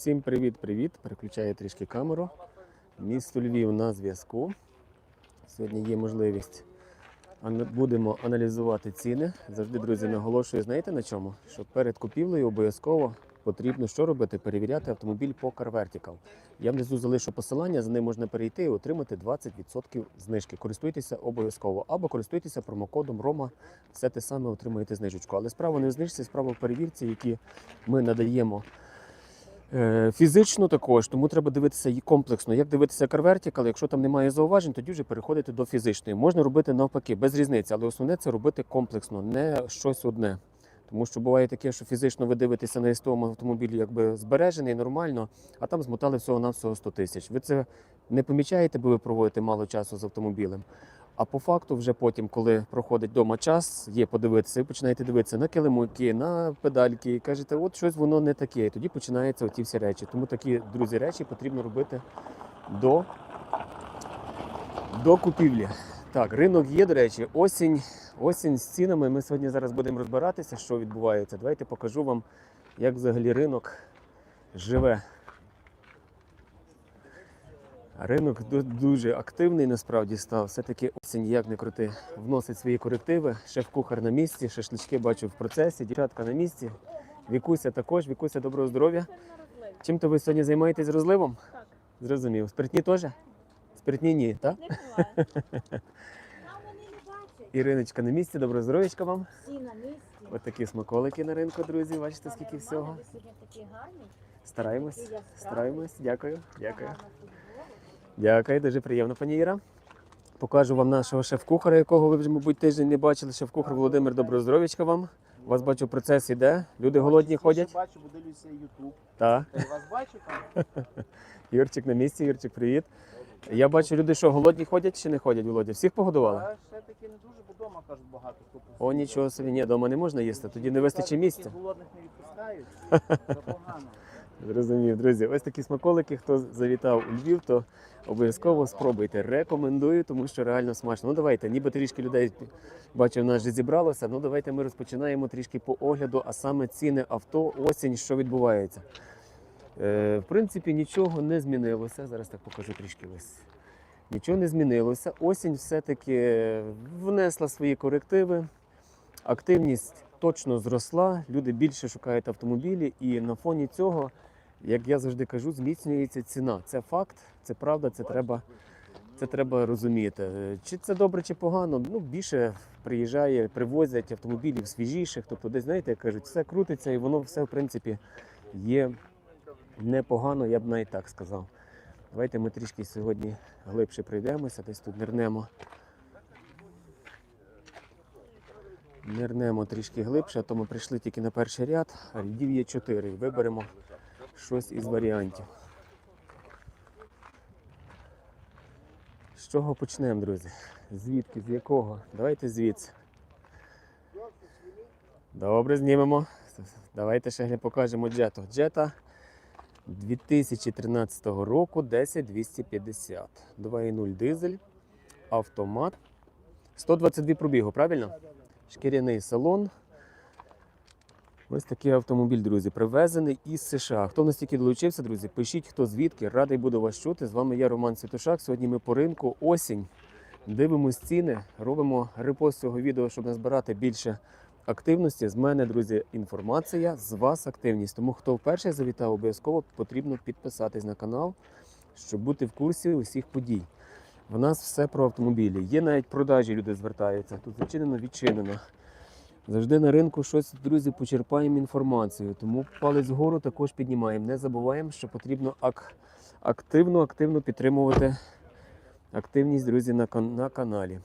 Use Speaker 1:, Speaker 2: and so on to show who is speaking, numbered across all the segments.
Speaker 1: Всім привіт-привіт! Переключаю трішки камеру. Місто Львів на зв'язку. Сьогодні є можливість. Будемо аналізувати ціни. Завжди, друзі, наголошую, знаєте на чому? Що перед купівлею обов'язково потрібно що робити? Перевіряти автомобіль по Car Vertical. Я внизу залишу посилання, за ним можна перейти і отримати 20% знижки. Користуйтеся обов'язково. Або користуйтеся промокодом Рома. Все те саме отримаєте знижечку. Але справа не в знижці, справа в перевірці, які ми надаємо Фізично також, тому треба дивитися і комплексно. Як дивитися CarVertical, якщо там немає зауважень, тоді вже переходити до фізичної. Можна робити навпаки, без різниці, але основне це робити комплексно, не щось одне. Тому що буває таке, що фізично ви дивитеся на СТО автомобіль якби збережений, нормально, а там змотали всього-навсього 100 тисяч. Ви це не помічаєте, бо ви проводите мало часу з автомобілем. А по факту, вже потім, коли проходить вдома час, є подивитися, ви починаєте дивитися на килимуки, на педальки, і кажете, от щось воно не таке. І тоді починаються оті всі речі. Тому такі, друзі, речі потрібно робити до, до купівлі. Так, ринок є, до речі, осінь, осінь з цінами. Ми сьогодні зараз будемо розбиратися, що відбувається. Давайте покажу вам, як взагалі ринок живе. Ринок ду- дуже активний насправді став. Все-таки осінь, як не крути, вносить свої корективи. Шеф-кухар на місці, шашлички бачу в процесі, дівчатка на місці. Вікуся також. Вікуся, доброго здоров'я. Чим то ви сьогодні займаєтесь розливом?
Speaker 2: Так.
Speaker 1: Зрозумів. Спиртні теж? Спиртні ні, так?
Speaker 2: Не буває.
Speaker 1: Іриночка на місці, доброго здоров'ячка вам.
Speaker 2: Всі на місці.
Speaker 1: Ось такі смаколики на ринку, друзі. Бачите, скільки всього. Стараємось. Стараємось. Дякую. Дякую. Дякую, дуже приємно, пані Іра. Покажу вам нашого шеф-кухара, якого ви вже, мабуть, тиждень не бачили. Шеф-кухар Володимир, доброго здоров'ячка вам. У вас бачу, процес іде. Люди голодні ходять.
Speaker 3: Бачу, бо дивлюся Ютуб.
Speaker 1: Так.
Speaker 3: Я вас бачу там.
Speaker 1: Юрчик на місці, Юрчик, привіт. Я бачу, люди, що голодні ходять чи не ходять, Володя? Всіх погодували?
Speaker 3: А ще таки не дуже, бо вдома кажуть багато хто.
Speaker 1: О, нічого собі, ні, вдома не можна їсти, тоді не вистачить місця.
Speaker 3: голодних не відпускають. Це погано.
Speaker 1: Зрозумів, друзі. Ось такі смаколики. Хто завітав у Львів, то обов'язково спробуйте. Рекомендую, тому що реально смачно. Ну давайте, ніби трішки людей бачив, нас вже зібралося. Ну давайте ми розпочинаємо трішки по огляду, а саме ціни авто, осінь, що відбувається. Е, в принципі, нічого не змінилося. Зараз так покажу трішки ось. Нічого не змінилося. Осінь все-таки внесла свої корективи. Активність точно зросла. Люди більше шукають автомобілі, і на фоні цього, як я завжди кажу, зміцнюється ціна. Це факт, це правда, це треба, це треба розуміти. Е, Чи це добре, чи погано? Ну більше приїжджає, привозять автомобілів свіжіших. Тобто, десь знаєте, як кажуть, все крутиться, і воно все в принципі є непогано, я б навіть так сказав. Давайте ми трішки сьогодні глибше пройдемося, десь тут нирнемо. Нирнемо трішки глибше, а то ми прийшли тільки на перший ряд, а рядів є чотири. Виберемо щось із варіантів. З чого почнемо, друзі? Звідки, з якого? Давайте звідси. Добре, знімемо. Давайте ще покажемо джету. Джета 2013 року 10250. 2.0 дизель, автомат. 122 пробігу, правильно? Шкіряний салон. Ось такий автомобіль, друзі, привезений із США. Хто в нас тільки долучився, друзі, пишіть, хто звідки. Радий буду вас чути. З вами я, Роман Святошак. Сьогодні ми по ринку осінь. Дивимось ціни, робимо репост цього відео, щоб назбирати більше активності. З мене, друзі, інформація, з вас активність. Тому хто вперше завітав, обов'язково потрібно підписатись на канал, щоб бути в курсі усіх подій. В нас все про автомобілі. Є навіть продажі, люди звертаються. Тут зачинено, відчинено. Завжди на ринку щось, друзі, почерпаємо інформацію. Тому палець вгору також піднімаємо. Не забуваємо, що потрібно ак- активно, активно підтримувати активність, друзі, на, кан- на каналі.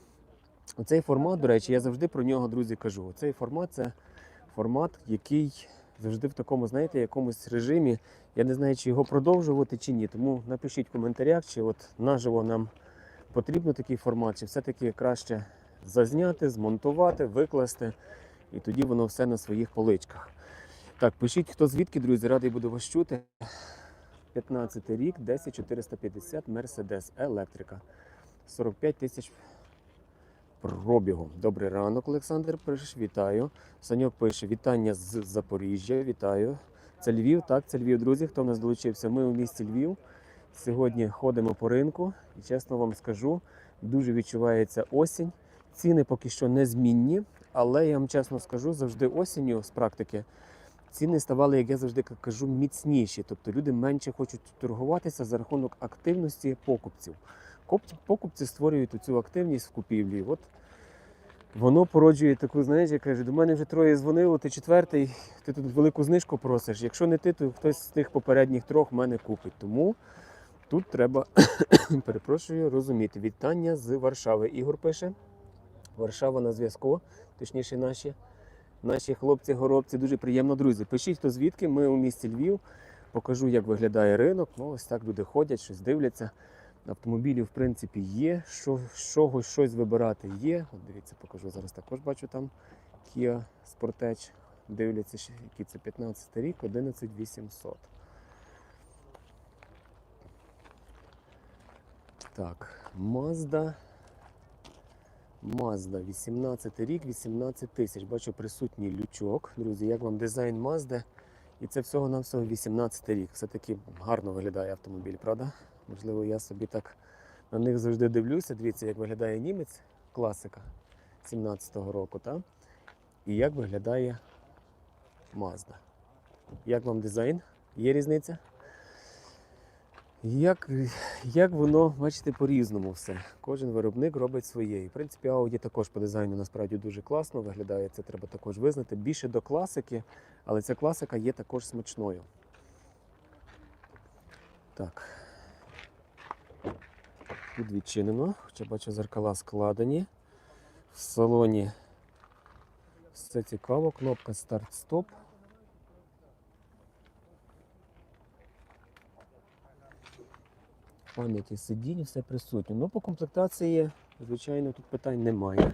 Speaker 1: Оцей формат, до речі, я завжди про нього, друзі, кажу. Цей формат це формат, який завжди в такому, знаєте, якомусь режимі. Я не знаю, чи його продовжувати, чи ні. Тому напишіть в коментарях, чи от наживо нам потрібно такий формат, чи все-таки краще зазняти, змонтувати, викласти, і тоді воно все на своїх поличках. Так, пишіть, хто звідки, друзі, радий буду вас чути. 15 рік, 10450 Mercedes електрика. 45 тисяч пробігу. Добрий ранок, Олександр. Пише, вітаю. Саньок пише: вітання з Запоріжжя. Вітаю. Це Львів, так, це Львів, друзі. Хто в нас долучився? Ми у місті Львів. Сьогодні ходимо по ринку і чесно вам скажу, дуже відчувається осінь. Ціни поки що не змінні, але я вам чесно скажу, завжди осінню з практики ціни ставали, як я завжди кажу, міцніші. Тобто люди менше хочуть торгуватися за рахунок активності покупців. Покупці створюють цю активність в купівлі. От воно породжує таку, знаєш, я кажу, до мене вже троє дзвонило, ти четвертий, ти тут велику знижку просиш. Якщо не ти, то хтось з тих попередніх трьох мене купить. Тому тут треба, перепрошую, розуміти. Вітання з Варшави. Ігор пише. Варшава на зв'язку, точніше, наші, наші хлопці-горобці. Дуже приємно, друзі. Пишіть, хто звідки. Ми у місті Львів. Покажу, як виглядає ринок. Ну, ось так люди ходять, щось дивляться. Автомобілів, в принципі, є. Що, з щось вибирати є. От дивіться, покажу. Зараз також бачу там Kia Sportage. Дивляться, ще, який це 15 рік, 11800. Так, Mazda. Mazda, 18 рік, 18 тисяч. Бачу присутній лючок. Друзі, як вам дизайн Mazda? І це всього на всього 18 рік. Все-таки гарно виглядає автомобіль, правда? Можливо, я собі так на них завжди дивлюся. Дивіться, як виглядає німець, класика 17-го року, та? і як виглядає Mazda. Як вам дизайн? Є різниця? Як, як воно, бачите, по-різному все. Кожен виробник робить своє. В принципі, Audi також по дизайну насправді дуже класно виглядає. Це треба також визнати. Більше до класики, але ця класика є також смачною. Так. Тут відчинено, хоча бачу, зеркала складені. В салоні все цікаво. Кнопка старт-стоп. Пам'яті сидінь, все присутнє. Ну, по комплектації, звичайно, тут питань немає.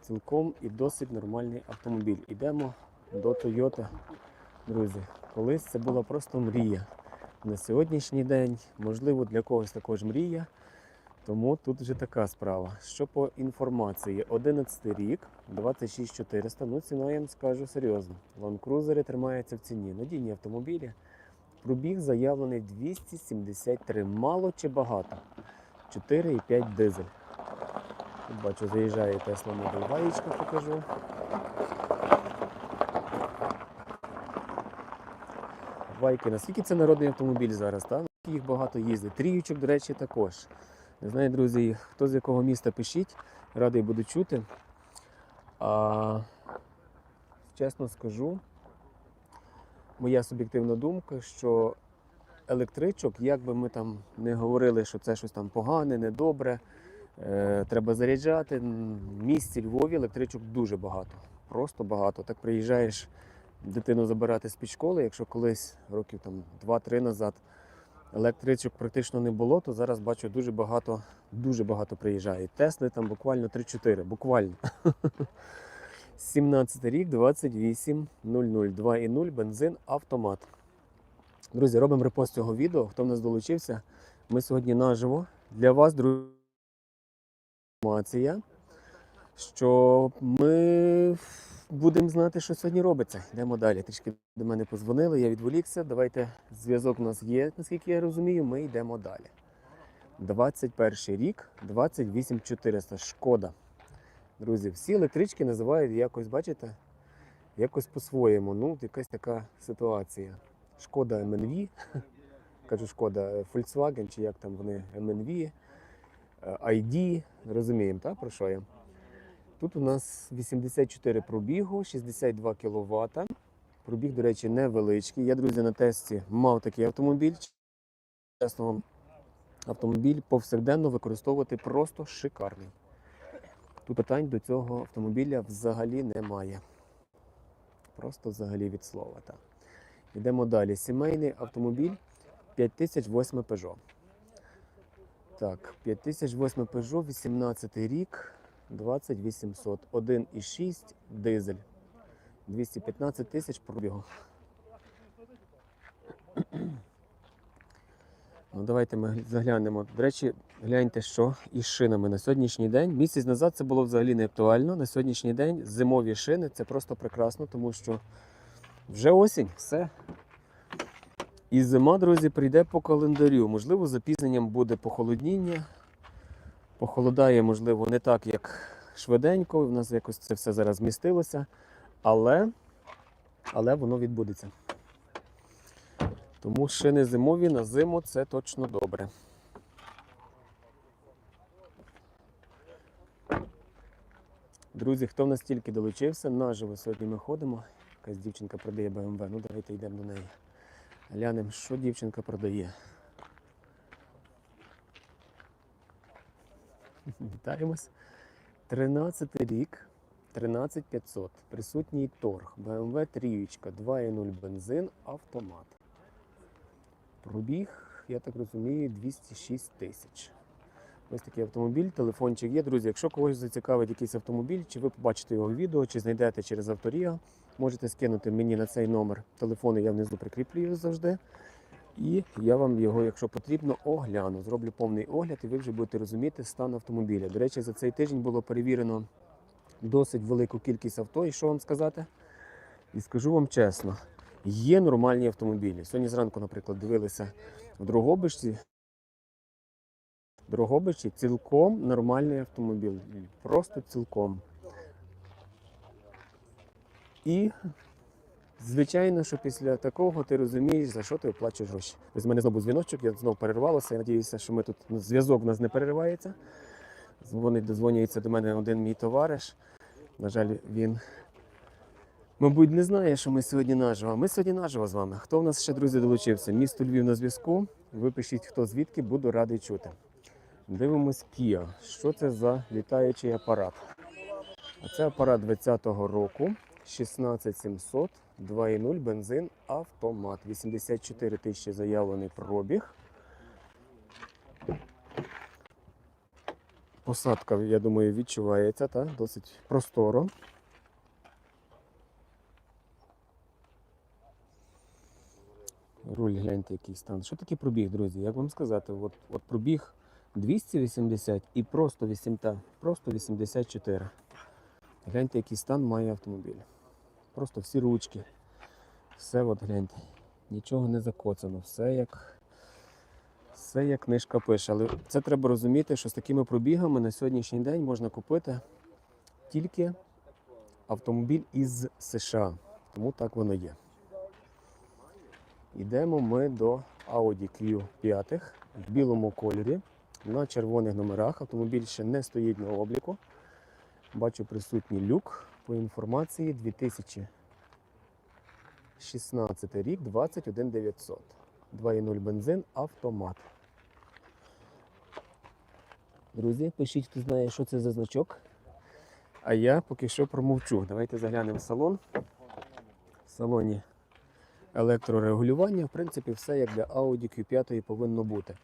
Speaker 1: Цілком і досить нормальний автомобіль. Ідемо до Toyota. Друзі, колись це була просто мрія. На сьогоднішній день, можливо, для когось також мрія. Тому тут вже така справа. Що по інформації, 11 рік, 26400, ну ціна я вам скажу серйозно. Ланкрузери тримаються в ціні. Надійні автомобілі. Пробіг заявлений 273. Мало чи багато? 4,5 дизель. Бачу, заїжджає Tesla Model Y, покажу. Вайки, наскільки це народний автомобіль зараз, так? Їх багато їздить. Тріючок, до речі, також. Не знаю, друзі, хто з якого міста пишіть, радий буду чути. А, чесно скажу, моя суб'єктивна думка, що електричок, як би ми там не говорили, що це щось там погане, недобре, е, треба заряджати. м, В місті Львові електричок дуже багато. Просто багато. Так приїжджаєш дитину забирати з-під школи, якщо колись років там 2-3 назад електричок практично не було, то зараз бачу дуже багато, дуже багато приїжджає. Тесли там буквально 3-4, буквально. 17 рік, 28 00 2,0 бензин автомат. Друзі, робимо репост цього відео. Хто в нас долучився? Ми сьогодні наживо для вас, друзі, інформація, що ми будемо знати, що сьогодні робиться. Йдемо далі. Трішки до мене позвонили, я відволікся. Давайте зв'язок у нас є, наскільки я розумію, ми йдемо далі. 21 рік, 28 400. Шкода. Друзі, всі електрички називають якось, бачите, якось по-своєму. Ну, якась така ситуація. Шкода MNV, кажу шкода е, Volkswagen, чи як там вони MNV, е, ID, розуміємо, так, про що я? Тут у нас 84 пробігу, 62 кВт. Пробіг, до речі, невеличкий. Я, друзі, на тесті мав такий автомобіль. Чесно автомобіль повсякденно використовувати просто шикарний. Тут питань до цього автомобіля взагалі немає. Просто взагалі від слова. Так. Йдемо далі. Сімейний автомобіль 5008 Peugeot. Так, 5008 Peugeot, 18 рік, 2800, 1,6 дизель. 215 тисяч пробігу. Ну, давайте ми заглянемо. До речі, гляньте, що із шинами на сьогоднішній день. Місяць назад це було взагалі не актуально. На сьогоднішній день зимові шини це просто прекрасно, тому що вже осінь, все. І зима, друзі, прийде по календарю. Можливо, запізненням буде похолодіння. Похолодає, можливо, не так, як швиденько. У нас якось це все зараз змістилося. Але, але воно відбудеться. Тому шини зимові на зиму це точно добре. Друзі, хто в нас тільки долучився, наживо сьогодні ми ходимо. Якась дівчинка продає BMW. Ну давайте йдемо до неї. Глянемо, що дівчинка продає. Вітаємось. 13 рік, 13500. Присутній торг. BMW 3, 2.0 бензин, автомат. Пробіг, я так розумію, 206 тисяч. Ось такий автомобіль, телефончик є. Друзі, якщо когось зацікавить якийсь автомобіль, чи ви побачите його відео, чи знайдете через авторія, можете скинути мені на цей номер телефону, я внизу прикріплюю завжди. І я вам його, якщо потрібно, огляну. Зроблю повний огляд, і ви вже будете розуміти стан автомобіля. До речі, за цей тиждень було перевірено досить велику кількість авто. І що вам сказати? І скажу вам чесно, є нормальні автомобілі. Сьогодні зранку, наприклад, дивилися в Дрогобичці. В Дрогобичі цілком нормальний автомобіль. Просто цілком. І Звичайно, що після такого ти розумієш, за що ти оплачуєш гроші. В мене знову дзвіночок, я знову перервалося. Я надіюся, що ми тут зв'язок в нас не переривається. Дзвонить, дозвонюється до мене один мій товариш. На жаль, він, мабуть, не знає, що ми сьогодні наживо. Ми сьогодні наживо з вами. Хто в нас ще, друзі, долучився? Місто Львів на зв'язку. Ви пишіть, хто звідки, буду радий чути. Дивимось Kia. Що це за літаючий апарат? А це апарат 20-го року. 16700, 2.0 бензин, автомат. 84 тисячі заявлений пробіг. Посадка, я думаю, відчувається, та? досить просторо. Руль, гляньте, який стан. Що таке пробіг, друзі? Як вам сказати? От, от пробіг 280 і просто 80, просто 84. Гляньте, який стан має автомобіль. Просто всі ручки. Все от гляньте. Нічого не закоцано. Все як, все як книжка пише. Але це треба розуміти, що з такими пробігами на сьогоднішній день можна купити тільки автомобіль із США. Тому так воно є. Йдемо ми до Audi Q5 в білому кольорі на червоних номерах. Автомобіль ще не стоїть на обліку. Бачу присутній люк по інформації 2016 рік 21900. 2.0 бензин, автомат. Друзі, пишіть, хто знає, що це за значок. А я поки що промовчу. Давайте заглянемо в салон. В салоні електрорегулювання. В принципі, все як для Audi Q5 повинно бути.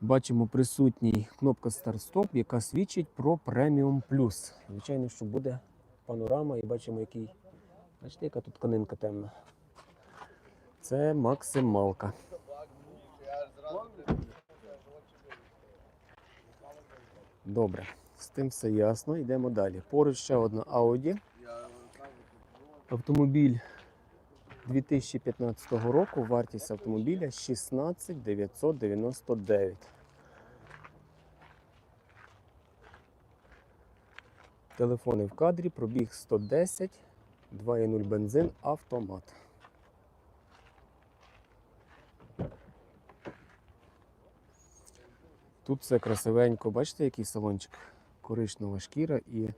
Speaker 1: Бачимо присутній кнопка старт-стоп, яка свідчить про преміум плюс. Звичайно, що буде панорама і бачимо, який. Бачите, яка тут тканинка темна. Це максималка. Добре, з тим все ясно. Йдемо далі. Поруч ще одна Audi. Автомобіль 2015 року. Вартість автомобіля 16 999. Телефони в кадрі, пробіг 110, 2.0 бензин, автомат. Тут все красивенько. Бачите, який салончик? Коричнева шкіра і,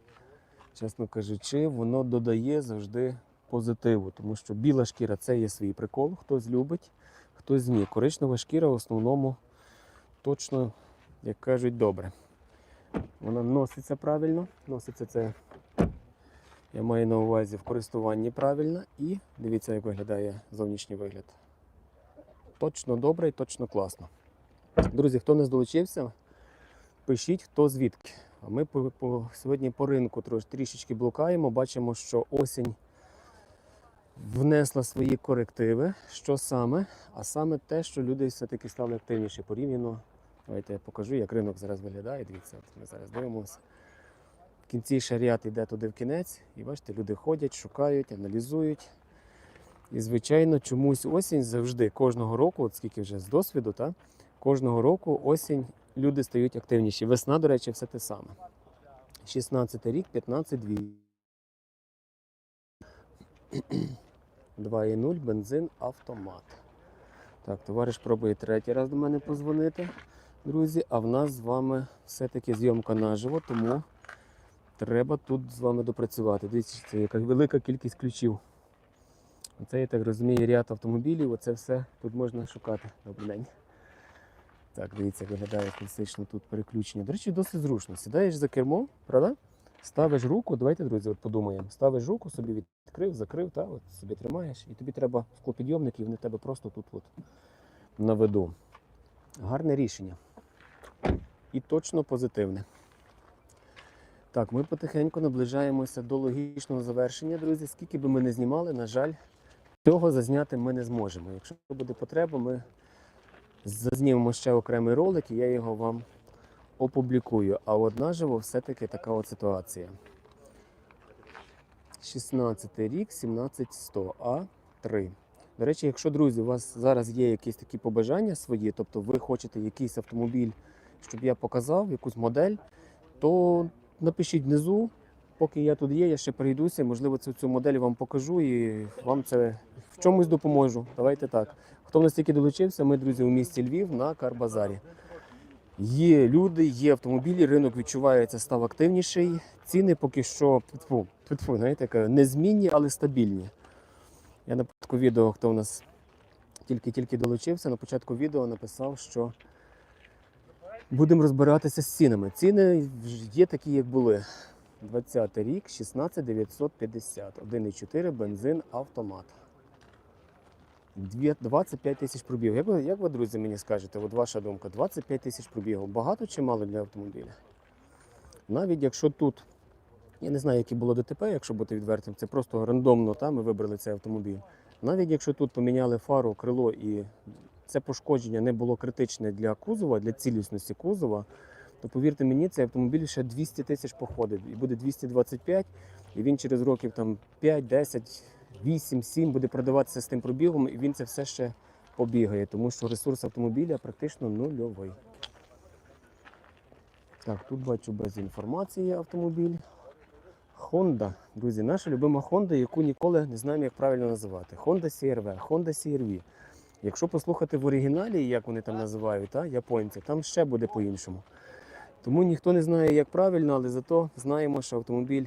Speaker 1: чесно кажучи, воно додає завжди позитиву, тому що біла шкіра це є свій прикол. Хтось любить, хтось ні. Коричнева шкіра в основному точно, як кажуть, добре. Вона носиться правильно. Носиться це, я маю на увазі в користуванні правильно. І дивіться, як виглядає зовнішній вигляд. Точно добре і точно класно. Друзі, хто не здолучився, пишіть, хто звідки. А ми по, по, сьогодні по ринку трішечки блукаємо. Бачимо, що осінь внесла свої корективи. Що саме? А саме те, що люди все-таки стали активніші порівняно Давайте я покажу, як ринок зараз виглядає. Дивіться, от ми зараз дивимося. В кінці шаріат йде туди в кінець, і бачите, люди ходять, шукають, аналізують. І, звичайно, чомусь осінь завжди, кожного року, от скільки вже з досвіду, та, кожного року осінь люди стають активніші. Весна, до речі, все те саме. 16 рік, 15 2. 2,0 бензин, автомат. Так, товариш пробує третій раз до мене позвонити, друзі. А в нас з вами все-таки зйомка наживо, тому треба тут з вами допрацювати. Дивіться, це яка велика кількість ключів. Оце, я так розумію, ряд автомобілів, оце все тут можна шукати. Добрий день. Так, дивіться, виглядає класично тут переключення. До речі, досить зручно. Сідаєш за кермо, правда? Ставиш руку, давайте, друзі, от подумаємо. Ставиш руку, собі відкрив, закрив, та, от собі тримаєш, і тобі треба склопідйомник, і вони тебе просто тут от на виду. Гарне рішення. І точно позитивне. Так, ми потихеньку наближаємося до логічного завершення, друзі. Скільки би ми не знімали, на жаль, цього зазняти ми не зможемо. Якщо буде потреба, ми зазнімемо ще окремий ролик, і я його вам опублікую. А от наживо все-таки така от ситуація. 16 рік, 17100 А3. До речі, якщо, друзі, у вас зараз є якісь такі побажання свої, тобто ви хочете якийсь автомобіль, щоб я показав, якусь модель, то напишіть внизу. Поки я тут є, я ще прийдуся, можливо, цю, цю модель вам покажу і вам це в чомусь допоможу. Давайте так. Хто в нас тільки долучився, ми, друзі, у місті Львів на Карбазарі. Є люди, є автомобілі, ринок відчувається, став активніший. Ціни поки що тьфу, тьфу, знаєте, незмінні, але стабільні. Я на початку відео, хто в нас тільки-тільки долучився, на початку відео написав, що будемо розбиратися з цінами. Ціни є такі, як були. 20 рік, 16950, 1,4 бензин, автомат. Дві- 25 тисяч пробігів. Як ви, як ви, друзі, мені скажете, от ваша думка, 25 тисяч пробігів багато чи мало для автомобіля? Навіть якщо тут, я не знаю, яке було ДТП, якщо бути відвертим, це просто рандомно та, ми вибрали цей автомобіль. Навіть якщо тут поміняли фару, крило і це пошкодження не було критичне для кузова, для цілісності кузова, то повірте мені, цей автомобіль ще 200 тисяч походить і буде 225, і він через років там 5, 10, 8, 7 буде продаватися з тим пробігом, і він це все ще побігає, тому що ресурс автомобіля практично нульовий. Так, тут бачу без інформації автомобіль. Honda. Друзі, наша любима Honda, яку ніколи не знаємо, як правильно називати. Honda CR-V, Honda CR-V. Якщо послухати в оригіналі, як вони там називають, та, японці, там ще буде по-іншому. Тому ніхто не знає, як правильно, але зато знаємо, що автомобіль,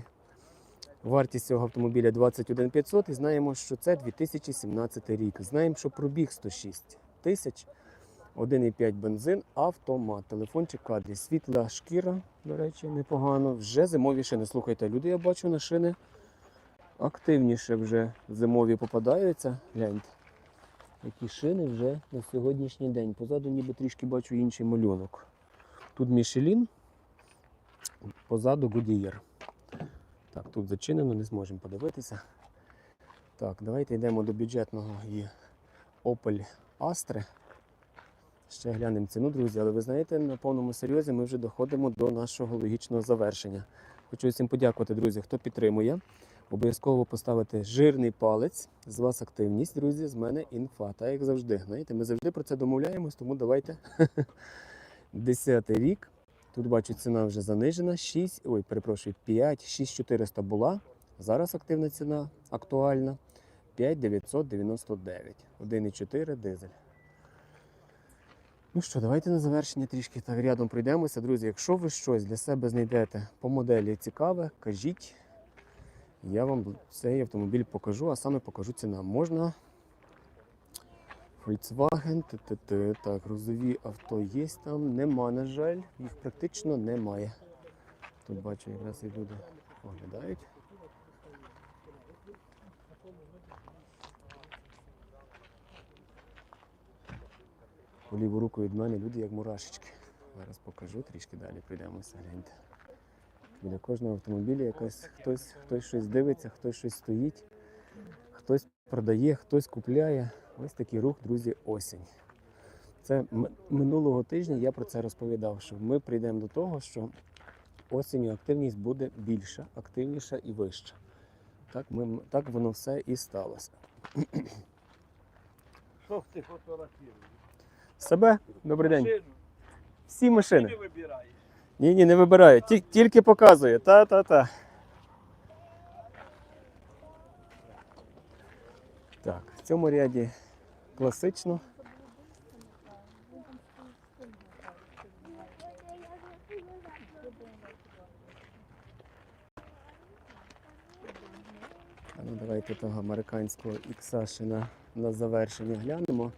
Speaker 1: вартість цього автомобіля 21 500 і знаємо, що це 2017 рік. Знаємо, що пробіг 106 тисяч, 1,5 бензин, автомат, телефончик кадрі, світла шкіра, до речі, непогано. Вже зимові шини. Слухайте, люди, я бачу на шини активніше вже зимові попадаються. Гляньте. Які шини вже на сьогоднішній день. Позаду ніби трішки бачу інший малюнок. Тут Мішелін, позаду Goodyear. Так, тут зачинено, не зможемо подивитися. Так, давайте йдемо до бюджетного і Opel Astra. Ще глянемо ціну, друзі, але ви знаєте, на повному серйозі ми вже доходимо до нашого логічного завершення. Хочу всім подякувати, друзі, хто підтримує. Обов'язково поставити жирний палець. З вас активність, друзі, з мене інфа. Та як завжди. Знаєте, ми завжди про це домовляємось, тому давайте. Десятий рік. Тут бачу, ціна вже занижена. 6, ой, перепрошую, 5, 6400 була. Зараз активна ціна актуальна. 5999. 1,4 дизель. Ну що, давайте на завершення трішки так рядом пройдемося. Друзі, якщо ви щось для себе знайдете по моделі цікаве, кажіть. Я вам цей автомобіль покажу, а саме покажу ціна. Можна Volkswagen, т-т-т, так, грузові авто є там, нема, на жаль, їх практично немає. Тут бачу, якраз і люди оглядають. По ліву руку від мене люди як мурашечки. Зараз покажу, трішки далі прийдемося, гляньте. Біля кожного автомобіля якось хтось, хтось щось дивиться, хтось щось стоїть, хтось продає, хтось купляє. Ось такий рух, друзі, осінь. Це минулого тижня я про це розповідав, що ми прийдемо до того, що осінню активність буде більша, активніша і вища. Так, ми, так воно все і сталося.
Speaker 4: Що ти фотографуєш?
Speaker 1: Себе? Добрий день.
Speaker 4: Машину?
Speaker 1: Всі
Speaker 4: Ти
Speaker 1: машини.
Speaker 4: не.
Speaker 1: Ні, ні, не вибираю. Ті- Тільки показує. Та-та-та. Так, в цьому ряді класично. Ну давайте того американського ікса ще на, на завершення глянемо.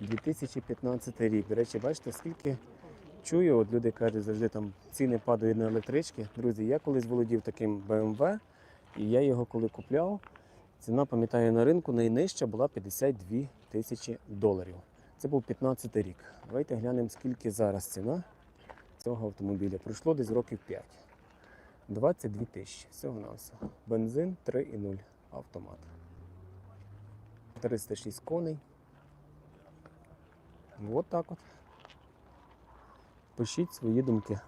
Speaker 1: 2015 рік. До речі, бачите, скільки чую, от люди кажуть, завжди там ціни падають на електрички. Друзі, я колись володів таким BMW, і я його коли купляв, ціна, пам'ятаю, на ринку найнижча була 52 тисячі доларів. Це був 15 рік. Давайте глянемо, скільки зараз ціна цього автомобіля. Пройшло десь років 5. 22 тисячі. Всього на все. Бензин 3,0 автомат. 306 коней. От так от. Пишіть свої думки.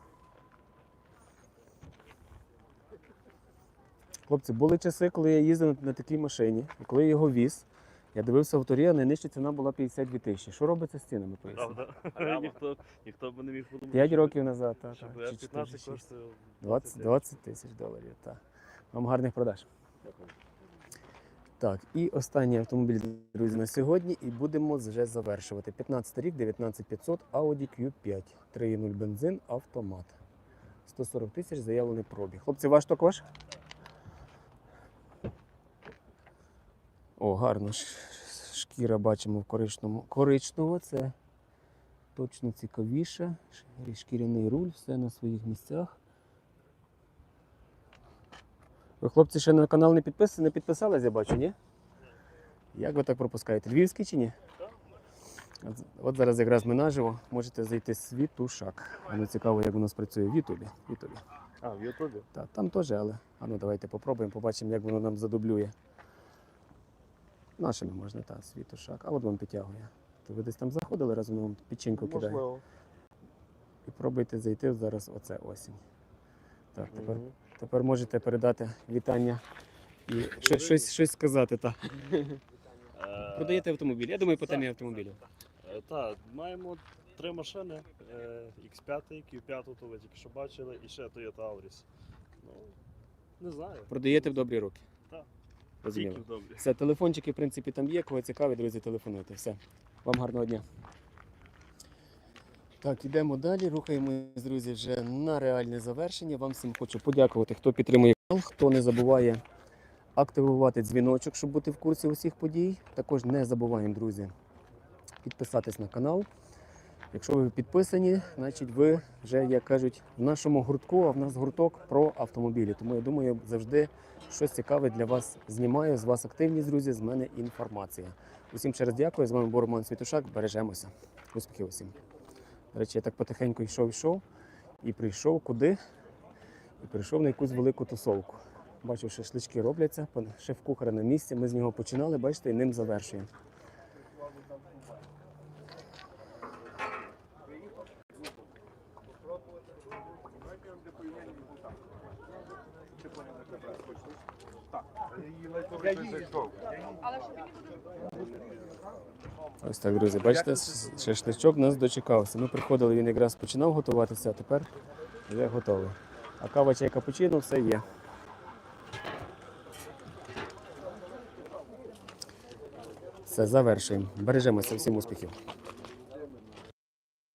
Speaker 1: Хлопці, були часи, коли я їздив на такій машині, і коли я його віз, я дивився в авторі, а найнижча ціна була 52 тисячі. Що робиться з цінами? поясніть?
Speaker 4: Правда? ніхто, ніхто б не міг подумати.
Speaker 1: 5
Speaker 4: що-
Speaker 1: років назад, так. Так, чи 4,
Speaker 4: F15
Speaker 1: 6.
Speaker 4: коштує
Speaker 1: 20, 20 тисяч доларів. Так. Вам гарних продаж. Так, і останній автомобіль, друзі, на сьогодні, і будемо вже завершувати. 15 рік, 19500, Audi Q5, 3.0 бензин, автомат. 140 тисяч заявлений пробіг. Хлопці, ваш також? О, гарно. Шкіра бачимо в коричному. Коричнево це точно цікавіше. Шкіряний руль, все на своїх місцях. Ви, хлопці, ще на канал не підписані, не підписались, я бачу, ні? Як ви так пропускаєте? Львівський чи ні? От, зараз якраз ми наживо можете зайти світушак. Воно цікаво, як спрацює в Ютубі. В Ютубі.
Speaker 4: А, в Ютубі?
Speaker 1: Та, там теж, але а ну давайте попробуємо, побачимо, як воно нам задублює. Нашими можна, так, світушак. А от вам підтягує. То ви десь там заходили, разом вам печінку кидає.
Speaker 4: Можливо.
Speaker 1: І пробуйте зайти зараз оце осінь. Так, тепер,
Speaker 4: Мгм.
Speaker 1: тепер можете передати вітання і щось, щось, щось сказати. Так.
Speaker 4: Е,
Speaker 1: Продаєте автомобіль. Я думаю, по темі автомобілю.
Speaker 4: е, Так, маємо три машини. е, X5, Q5, то ви тільки що бачили, і ще Toyota Auris. Ну, не знаю.
Speaker 1: Продаєте в добрі руки.
Speaker 4: Так.
Speaker 1: Розуміло. Все, телефончики, в принципі, там є. Кого цікаві, друзі, телефонуйте. Все. Вам гарного дня. Так, ідемо далі. Рухаємось, друзі, вже на реальне завершення. Вам всім хочу подякувати, хто підтримує канал, хто не забуває активувати дзвіночок, щоб бути в курсі усіх подій. Також не забуваємо, друзі, підписатись на канал. Якщо ви підписані, значить ви вже, як кажуть, в нашому гуртку, а в нас гурток про автомобілі. Тому я думаю, завжди щось цікаве для вас знімаю. З вас активність, друзі, з мене інформація. Усім ще раз дякую. З вами був Роман Світушак. Бережемося. Успіхів усім. До речі, я так потихеньку йшов, йшов і прийшов куди? І прийшов на якусь велику тусовку. Бачу, шашлички робляться, шеф-кухар на місці. Ми з нього починали, бачите, і ним завершуємо. Ось так, друзі, бачите, шашличок нас дочекався. Ми приходили, він якраз починав готуватися, а тепер вже готовий. А кава чай капучино все є. Все, завершуємо. Бережемося, всім успіхів.